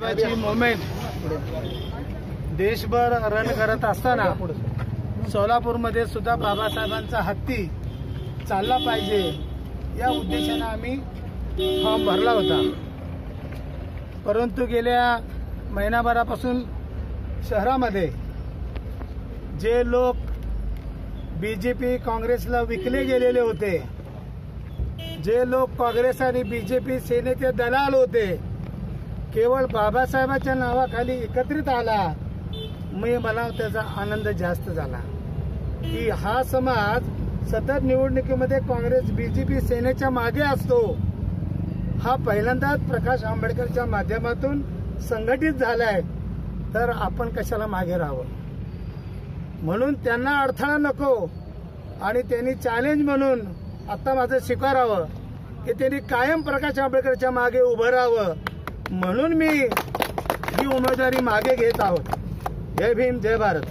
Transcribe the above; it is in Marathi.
साहेबांची मुवमेंट देशभर रन करत असताना सोलापूरमध्ये सुद्धा बाबासाहेबांचा हत्ती चालला पाहिजे या उद्देशानं आम्ही फॉर्म भरला होता. परंतु गेल्या महिनाभरापासून शहरामध्ये जे लोक बी जे पी काँग्रेसला विकले गेलेले होते जे लोक काँग्रेस आणि बी जे पी सेनेचे दलाल होते केवळ बाबासाहेबांच्या नावाखाली एकत्रित आला मी मला त्याचा आनंद जास्त झाला. की हा समाज सतत निवडणुकीमध्ये काँग्रेस बीजेपी सेनेच्या मागे असतो हा पहिल्यांदाच प्रकाश आंबेडकरच्या माध्यमातून संघटित झालाय. तर आपण कशाला मागे राहावं? म्हणून त्यांना अडथळा नको आणि त्यांनी चॅलेंज म्हणून आता माझं स्वीकारावं की त्यांनी कायम प्रकाश आंबेडकरच्या मागे उभं राहावं. म्हणून मी ही उमेदवारी मागे घेत आहोत. जय भीम जय भारत.